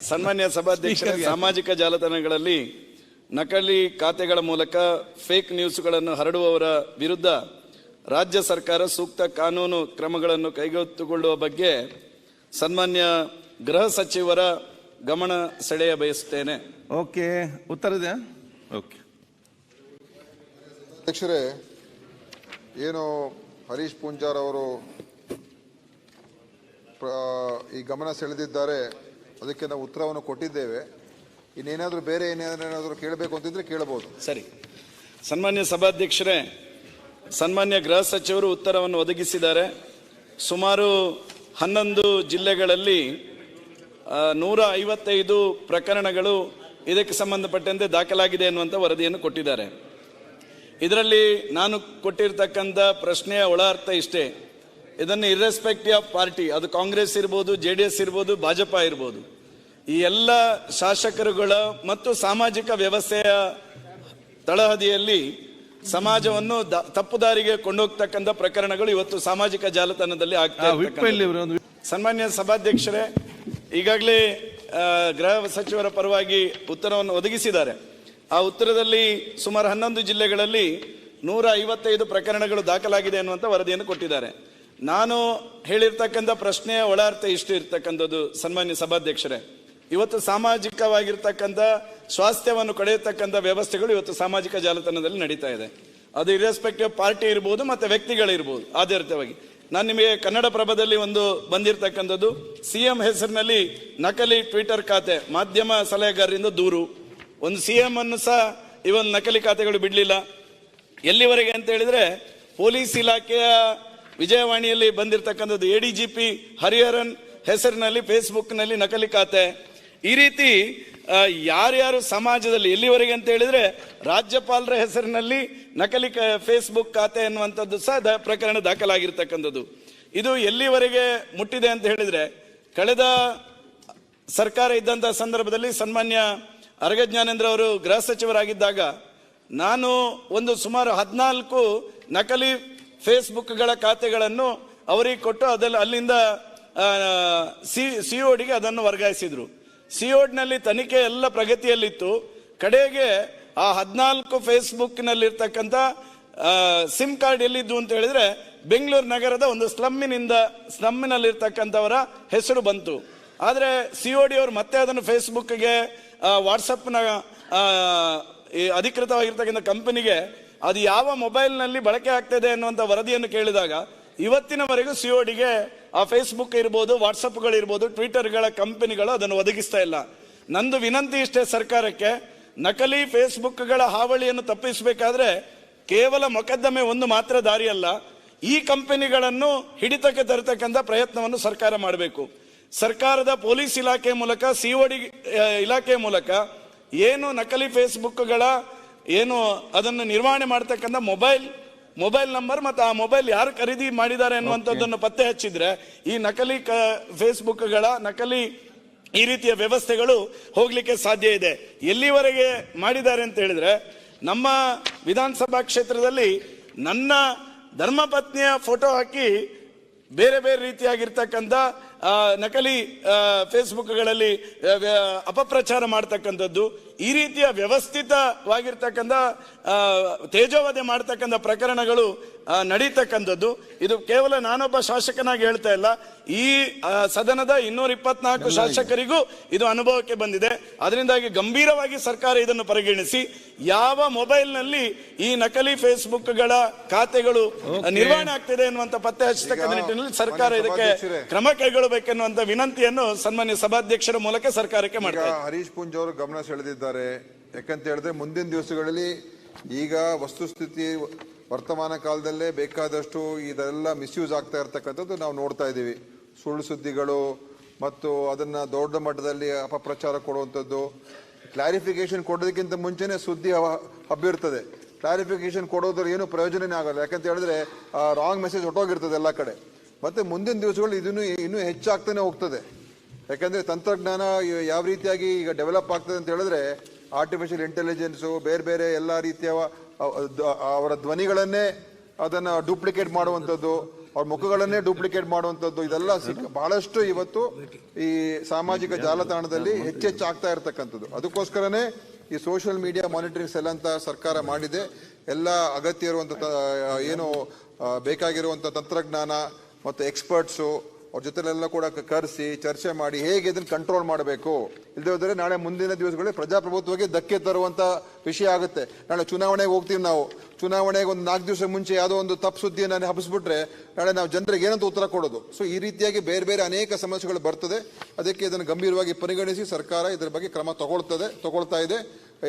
ಸನ್ಮಾನ್ಯ ಸಭಾಧ್ಯಕ್ಷರೇ ಸಾಮಾಜಿಕ ಜಾಲತಾಣಗಳಲ್ಲಿ ನಕಲಿ ಖಾತೆಗಳ ಮೂಲಕ ಫೇಕ್ ನ್ಯೂಸ್ಗಳನ್ನು ಹರಡುವವರ ವಿರುದ್ಧ ರಾಜ್ಯ ಸರ್ಕಾರ ಸೂಕ್ತ ಕಾನೂನು ಕ್ರಮಗಳನ್ನು ಕೈಗೆತ್ತಿಕೊಳ್ಳುವ ಬಗ್ಗೆ ಸನ್ಮಾನ್ಯ ಗೃಹ ಸಚಿವರ ಗಮನ ಸೆಳೆಯ ಬಯಸುತ್ತೇನೆ. ಓಕೆ ಉತ್ತರ ಇದೆಯಾ ಓಕೆ. ಅಧ್ಯಕ್ಷರೇ ಏನು ಹರೀಶ್ ಪೂಂಜಾರ್ ಅವರು ಈ ಗಮನ ಸೆಳೆದಿದ್ದಾರೆ ಅದಕ್ಕೆ ನಾವು ಉತ್ತರವನ್ನು ಕೊಟ್ಟಿದ್ದೇವೆ. ಇನ್ನೇನಾದರೂ ಬೇರೆ ಏನೇನಾದರೂ ಕೇಳಬೇಕು ಅಂತಿದ್ರೆ ಕೇಳಬಹುದು. ಸರಿ. ಸನ್ಮಾನ್ಯ ಸಭಾಧ್ಯಕ್ಷರೇ, ಸನ್ಮಾನ್ಯ ಗೃಹ ಸಚಿವರು ಉತ್ತರವನ್ನು ಒದಗಿಸಿದ್ದಾರೆ. ಸುಮಾರು ಹನ್ನೊಂದು ಜಿಲ್ಲೆಗಳಲ್ಲಿ ನೂರ ಐವತ್ತೈದು ಪ್ರಕರಣಗಳು ಇದಕ್ಕೆ ಸಂಬಂಧಪಟ್ಟಂತೆ ದಾಖಲಾಗಿದೆ ಎನ್ನುವಂಥ ವರದಿಯನ್ನು ಕೊಟ್ಟಿದ್ದಾರೆ. ಇದರಲ್ಲಿ ನಾನು ಕೊಟ್ಟಿರ್ತಕ್ಕಂಥ ಪ್ರಶ್ನೆಯ ಒಳ ಅರ್ಥ ಇಷ್ಟೇ. ಇದನ್ನು ಇರ್ರೆಸ್ಪೆಕ್ಟಿವ್ ಆಫ್ ಪಾರ್ಟಿ ಅದು ಕಾಂಗ್ರೆಸ್ ಇರ್ಬೋದು ಜೆ ಡಿ ಎಸ್ ಇರ್ಬೋದು ಭಾಜಪ ಇರ್ಬೋದು. ಈ ಎಲ್ಲ ಶಾಸಕರುಗಳ ಮತ್ತು ಸಾಮಾಜಿಕ ವ್ಯವಸ್ಥೆಯ ತಳಹದಿಯಲ್ಲಿ ಸಮಾಜವನ್ನು ತಪ್ಪು ದಾರಿಗೆ ಕೊಂಡೋಗ್ತಕ್ಕಂಥ ಪ್ರಕರಣಗಳು ಇವತ್ತು ಸಾಮಾಜಿಕ ಜಾಲತಾಣದಲ್ಲಿ ಆಗ್ತಾ ಸನ್ಮಾನ್ಯ ಸಭಾಧ್ಯಕ್ಷರೇ ಈಗಾಗಲೇ ಗೃಹ ಸಚಿವರ ಪರವಾಗಿ ಉತ್ತರವನ್ನು ಒದಗಿಸಿದ್ದಾರೆ. ಆ ಉತ್ತರದಲ್ಲಿ ಸುಮಾರು ಹನ್ನೊಂದು ಜಿಲ್ಲೆಗಳಲ್ಲಿ ನೂರ ಐವತ್ತೈದು ಪ್ರಕರಣಗಳು ದಾಖಲಾಗಿದೆ ಅನ್ನುವಂಥ ವರದಿಯನ್ನು ಕೊಟ್ಟಿದ್ದಾರೆ. ನಾನು ಹೇಳಿರ್ತಕ್ಕಂಥ ಪ್ರಶ್ನೆಯ ಒಳಾರ್ಥ ಇಷ್ಟು ಇರ್ತಕ್ಕಂಥದ್ದು ಸನ್ಮಾನ್ಯ ಸಭಾಧ್ಯಕ್ಷರೇ. ಇವತ್ತು ಸಾಮಾಜಿಕವಾಗಿರ್ತಕ್ಕಂಥ ಸ್ವಾಸ್ಥ್ಯವನ್ನು ಕಳೆಯತಕ್ಕಂಥ ವ್ಯವಸ್ಥೆಗಳು ಇವತ್ತು ಸಾಮಾಜಿಕ ಜಾಲತಾಣದಲ್ಲಿ ನಡೀತಾ ಇದೆ. ಅದು ಇರ್ರೆಸ್ಪೆಕ್ಟಿವ್ ಪಾರ್ಟಿ ಇರ್ಬೋದು ಮತ್ತು ವ್ಯಕ್ತಿಗಳಿರ್ಬೋದು ಆಧಾರಿತವಾಗಿ ನಾನು ನಿಮಗೆ ಕನ್ನಡ ಪ್ರಭದಲ್ಲಿ ಒಂದು ಬಂದಿರತಕ್ಕಂಥದ್ದು. ಸಿಎಂ ಹೆಸರಿನಲ್ಲಿ ನಕಲಿ ಟ್ವಿಟರ್ ಖಾತೆ, ಮಾಧ್ಯಮ ಸಲಹೆಗಾರರಿಂದ ದೂರು. ಒಂದು ಸಿಎಂ ಅನ್ನು ಸಹ ಈ ಒಂದು ನಕಲಿ ಖಾತೆಗಳು ಬಿಡಲಿಲ್ಲ. ಎಲ್ಲಿವರೆಗೆ ಅಂತ ಹೇಳಿದರೆ, ಪೊಲೀಸ್ ಇಲಾಖೆಯ ವಿಜಯವಾಣಿಯಲ್ಲಿ ಬಂದಿರತಕ್ಕಂಥದ್ದು A D G P Hariharan ಹೆಸರಿನಲ್ಲಿ ಫೇಸ್ಬುಕ್ನಲ್ಲಿ ನಕಲಿ ಖಾತೆ. ಈ ರೀತಿ ಯಾರ್ಯಾರು ಸಮಾಜದಲ್ಲಿ, ಎಲ್ಲಿವರೆಗೆ ಅಂತ ಹೇಳಿದ್ರೆ ರಾಜ್ಯಪಾಲರ ಹೆಸರಿನಲ್ಲಿ ನಕಲಿ ಫೇಸ್ಬುಕ್ ಖಾತೆ ಎನ್ನುವಂಥದ್ದು ಸಹ ಪ್ರಕರಣ ದಾಖಲಾಗಿರ್ತಕ್ಕಂಥದ್ದು. ಇದು ಎಲ್ಲಿವರೆಗೆ ಮುಟ್ಟಿದೆ ಅಂತ ಹೇಳಿದ್ರೆ, ಕಳೆದ ಸರ್ಕಾರ ಇದ್ದಂಥ ಸಂದರ್ಭದಲ್ಲಿ ಸನ್ಮಾನ್ಯ ಅರಗ ಜ್ಞಾನೇಂದ್ರ ಅವರು ಗೃಹ ಸಚಿವರಾಗಿದ್ದಾಗ, ನಾನು ಒಂದು ಸುಮಾರು ಹದಿನಾಲ್ಕು ನಕಲಿ ಫೇಸ್ಬುಕ್ಗಳ ಖಾತೆಗಳನ್ನು ಅವರಿಗೆ ಕೊಟ್ಟು ಅದಲ್ಲಿ ಅಲ್ಲಿಂದ ಸಿ ಸಿಒಡಿಗೆ ಅದನ್ನು ವರ್ಗಾಯಿಸಿದ್ರು. ಸಿಒಡ್ನಲ್ಲಿ ತನಿಖೆ ಎಲ್ಲ ಪ್ರಗತಿಯಲ್ಲಿತ್ತು. ಕಡೆಗೆ ಆ ಹದಿನಾಲ್ಕು ಫೇಸ್ಬುಕ್ನಲ್ಲಿರ್ತಕ್ಕಂಥ ಸಿಮ್ ಕಾರ್ಡ್ ಎಲ್ಲಿದ್ದು ಅಂತ ಹೇಳಿದ್ರೆ ಬೆಂಗಳೂರು ನಗರದ ಒಂದು ಸ್ಲಮ್ಮಿನಿಂದ, ಸ್ಲಮ್ಮಿನಲ್ಲಿರ್ತಕ್ಕಂಥವರ ಹೆಸರು ಬಂತು. ಆದರೆ ಸಿ ಒ ಡಿ ಅವರು ಮತ್ತೆ ಅದನ್ನು ಫೇಸ್ಬುಕ್ಗೆ ವಾಟ್ಸಪ್ನ ಅಧಿಕೃತವಾಗಿರ್ತಕ್ಕಂಥ ಕಂಪನಿಗೆ ಅದು ಯಾವ ಮೊಬೈಲ್ನಲ್ಲಿ ಬಳಕೆ ಆಗ್ತದೆ ಅನ್ನುವಂಥ ವರದಿಯನ್ನು ಕೇಳಿದಾಗ, ಇವತ್ತಿನವರೆಗೂ ಸಿ ಒ ಡಿಗೆ ಆ ಫೇಸ್ಬುಕ್ ಇರ್ಬೋದು ವಾಟ್ಸಪ್ಗಳು ಇರ್ಬೋದು ಟ್ವಿಟರ್ಗಳ ಕಂಪನಿಗಳು ಅದನ್ನು ಒದಗಿಸ್ತಾ ಇಲ್ಲ. ನಂದು ವಿನಂತಿ ಇಷ್ಟೇ ಸರ್ಕಾರಕ್ಕೆ, ನಕಲಿ ಫೇಸ್ಬುಕ್ಗಳ ಹಾವಳಿಯನ್ನು ತಪ್ಪಿಸಬೇಕಾದ್ರೆ ಕೇವಲ ಮೊಕದ್ದಮೆ ಒಂದು ಮಾತ್ರ ದಾರಿಯಲ್ಲ, ಈ ಕಂಪನಿಗಳನ್ನು ಹಿಡಿತಕ್ಕೆ ತರತಕ್ಕಂಥ ಪ್ರಯತ್ನವನ್ನು ಸರ್ಕಾರ ಮಾಡಬೇಕು. ಸರ್ಕಾರದ ಪೊಲೀಸ್ ಇಲಾಖೆ ಮೂಲಕ, ಸಿಒಡಿ, ಇಲಾಖೆ ಮೂಲಕ, ಏನು ನಕಲಿ ಫೇಸ್ಬುಕ್ಗಳ ಏನು ಅದನ್ನು ನಿರ್ವಹಣೆ ಮಾಡ್ತಕ್ಕಂಥ ಮೊಬೈಲ್ ಮೊಬೈಲ್ ನಂಬರ್ ಮತ್ತು ಆ ಮೊಬೈಲ್ ಯಾರು ಖರೀದಿ ಮಾಡಿದ್ದಾರೆ ಅನ್ನುವಂಥದ್ದನ್ನು ಪತ್ತೆ ಹಚ್ಚಿದ್ರೆ ಈ ನಕಲಿ ಕ ಫೇಸ್ಬುಕ್ಗಳ ನಕಲಿ ಈ ರೀತಿಯ ವ್ಯವಸ್ಥೆಗಳು ಹೋಗ್ಲಿಕ್ಕೆ ಸಾಧ್ಯ ಇದೆ. ಎಲ್ಲಿವರೆಗೆ ಮಾಡಿದ್ದಾರೆ ಅಂತ ಹೇಳಿದ್ರೆ ನಮ್ಮ ವಿಧಾನಸಭಾ ಕ್ಷೇತ್ರದಲ್ಲಿ ನನ್ನ ಧರ್ಮಪತ್ನಿಯ ಫೋಟೋ ಹಾಕಿ ಬೇರೆ ಬೇರೆ ರೀತಿಯಾಗಿರ್ತಕ್ಕಂಥ ನಕಲಿ ಫೇಸ್ಬುಕ್ಗಳಲ್ಲಿ ಅಪಪ್ರಚಾರ ಮಾಡ್ತಕ್ಕಂಥದ್ದು. ಈ ರೀತಿಯ ವ್ಯವಸ್ಥಿತವಾಗಿರ್ತಕ್ಕಂಥ ತೇಜೋವಧೆ ಮಾಡ್ತಕ್ಕಂಥ ಪ್ರಕರಣಗಳು ನಡೀತಕ್ಕಂಥದ್ದು. ಇದು ಕೇವಲ ನಾನೊಬ್ಬ ಶಾಸಕನಾಗಿ ಹೇಳ್ತಾ ಇಲ್ಲ. ಈ ಸದನದ ಇನ್ನೂರ ಇಪ್ಪತ್ನಾಲ್ಕು ಶಾಸಕರಿಗೂ ಇದು ಅನುಭವಕ್ಕೆ ಬಂದಿದೆ. ಅದರಿಂದಾಗಿ ಗಂಭೀರವಾಗಿ ಸರ್ಕಾರ ಇದನ್ನು ಪರಿಗಣಿಸಿ ಯಾವ ಮೊಬೈಲ್ನಲ್ಲಿ ಈ ನಕಲಿ ಫೇಸ್ಬುಕ್ಗಳ ಖಾತೆಗಳು ನಿರ್ವಹಣೆ ಆಗ್ತಿದೆ ಎನ್ನುವಂತ ಪತ್ತೆ ಹಚ್ಚತಕ್ಕಂಥ ನಿಟ್ಟಿನಲ್ಲಿ ಸರ್ಕಾರ ಇದಕ್ಕೆ. ಕ್ರಮ ಕೈಗೊಳ್ಳಬೇಕೆನ್ನುವಂತ ವಿನಂತಿಯನ್ನು ಸನ್ಮಾನ್ಯ ಸಭಾಧ್ಯಕ್ಷರ ಮೂಲಕ ಸರ್ಕಾರಕ್ಕೆ ಮಾಡ್ತಾರೆ ಹರೀಶ್ ಪುಂಜ್ ಅವರು ಗಮನ ಸೆಳೆದಿದ್ದಾರೆ. ಯಾಕಂತ ಹೇಳಿದ್ರೆ ಮುಂದಿನ ದಿವಸಗಳಲ್ಲಿ ಈಗ ವಸ್ತುಸ್ಥಿತಿ ವರ್ತಮಾನ ಕಾಲದಲ್ಲೇ ಬೇಕಾದಷ್ಟು ಇದೆಲ್ಲ ಮಿಸ್ಯೂಸ್ ಆಗ್ತಾ ಇರ್ತಕ್ಕಂಥದ್ದು ನಾವು ನೋಡ್ತಾ ಇದ್ದೀವಿ. ಸುಳ್ಳು ಸುದ್ದಿಗಳು ಮತ್ತು ಅದನ್ನ ದೊಡ್ಡ ಮಟ್ಟದಲ್ಲಿ ಅಪಪ್ರಚಾರ ಕೊಡುವಂಥದ್ದು. ಕ್ಲಾರಿಫಿಕೇಶನ್ ಕೊಡೋದಕ್ಕಿಂತ ಮುಂಚೆನೇ ಸುದ್ದಿ ಹಬ್ಬಿರ್ತದೆ. ಕ್ಲಾರಿಫಿಕೇಶನ್ ಕೊಡೋದ್ರ ಏನು ಪ್ರಯೋಜನನೇ ಆಗಲ್ಲ. ಯಾಕಂತ ಹೇಳಿದ್ರೆ ರಾಂಗ್ ಮೆಸೇಜ್ ಹೊಟ್ಟೋಗಿರ್ತದೆ ಎಲ್ಲ ಕಡೆ. ಮತ್ತೆ ಮುಂದಿನ ದಿವಸಗಳು ಇದನ್ನು ಇನ್ನೂ ಹೆಚ್ಚಾಗ್ತಾನೆ ಹೋಗ್ತದೆ. ಯಾಕಂದ್ರೆ ತಂತ್ರಜ್ಞಾನ ಯಾವ ರೀತಿಯಾಗಿ ಈಗ ಡೆವಲಪ್ ಆಗ್ತದೆ ಅಂತ ಹೇಳಿದ್ರೆ ಆರ್ಟಿಫಿಷಿಯಲ್ ಇಂಟೆಲಿಜೆನ್ಸು ಬೇರೆ ಬೇರೆ ಎಲ್ಲ ರೀತಿಯ ಅವರ ಧ್ವನಿಗಳನ್ನೇ ಅದನ್ನು ಡೂಪ್ಲಿಕೇಟ್ ಮಾಡುವಂಥದ್ದು, ಅವ್ರ ಮುಖಗಳನ್ನೇ ಡೂಪ್ಲಿಕೇಟ್ ಮಾಡುವಂಥದ್ದು, ಇದೆಲ್ಲ ಸಿಕ್ಕ ಬಹಳಷ್ಟು ಇವತ್ತು ಈ ಸಾಮಾಜಿಕ ಜಾಲತಾಣದಲ್ಲಿ ಹೆಚ್ಚೆಚ್ಚು ಆಗ್ತಾ ಇರತಕ್ಕಂಥದ್ದು. ಅದಕ್ಕೋಸ್ಕರನೇ ಈ ಸೋಷಿಯಲ್ ಮೀಡಿಯಾ ಮಾನಿಟರಿಂಗ್ ಸೆಲ್ ಅಂತ ಸರ್ಕಾರ ಮಾಡಿದೆ. ಎಲ್ಲ ಅಗತ್ಯ ಇರುವಂಥ ಏನು ಬೇಕಾಗಿರುವಂಥ ತಂತ್ರಜ್ಞಾನ ಮತ್ತು ಎಕ್ಸ್ಪರ್ಟ್ಸು ಅವ್ರ ಜೊತೆಲೆಲ್ಲ ಕೂಡ ಕರೆಸಿ ಚರ್ಚೆ ಮಾಡಿ ಹೇಗೆ ಇದನ್ನು ಕಂಟ್ರೋಲ್ ಮಾಡಬೇಕು. ಇಲ್ಲದೆ ಹೋದರೆ ನಾಳೆ ಮುಂದಿನ ದಿವಸಗಳಲ್ಲಿ ಪ್ರಜಾಪ್ರಭುತ್ವಕ್ಕೆ ಧಕ್ಕೆ ತರುವಂಥ ವಿಷಯ ಆಗುತ್ತೆ. ನಾಳೆ ಚುನಾವಣೆಗೆ ಹೋಗ್ತೀವಿ ನಾವು. ಚುನಾವಣೆಗೆ ಒಂದು ನಾಲ್ಕು ದಿವಸ ಮುಂಚೆ ಯಾವುದೋ ಒಂದು ತಪ್ಪು ಸುದ್ದಿಯನ್ನು ಹಬ್ಬಿಸ್ಬಿಟ್ರೆ ನಾಳೆ ನಾವು ಜನರಿಗೆ ಏನಂತ ಉತ್ತರ ಕೊಡೋದು. ಸೊ ಈ ರೀತಿಯಾಗಿ ಬೇರೆ ಬೇರೆ ಅನೇಕ ಸಮಸ್ಯೆಗಳು ಬರ್ತದೆ. ಅದಕ್ಕೆ ಇದನ್ನು ಗಂಭೀರವಾಗಿ ಪರಿಗಣಿಸಿ ಸರ್ಕಾರ ಇದರ ಬಗ್ಗೆ ಕ್ರಮ ತಗೊಳ್ತದೆ ತಗೊಳ್ತಾ ಇದೆ.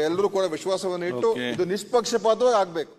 ಎಲ್ಲರೂ ಕೂಡ ವಿಶ್ವಾಸವನ್ನು ಇಟ್ಟು ಇದು ನಿಷ್ಪಕ್ಷಪಾತವಾಗಿ ಆಗ್ಬೇಕು.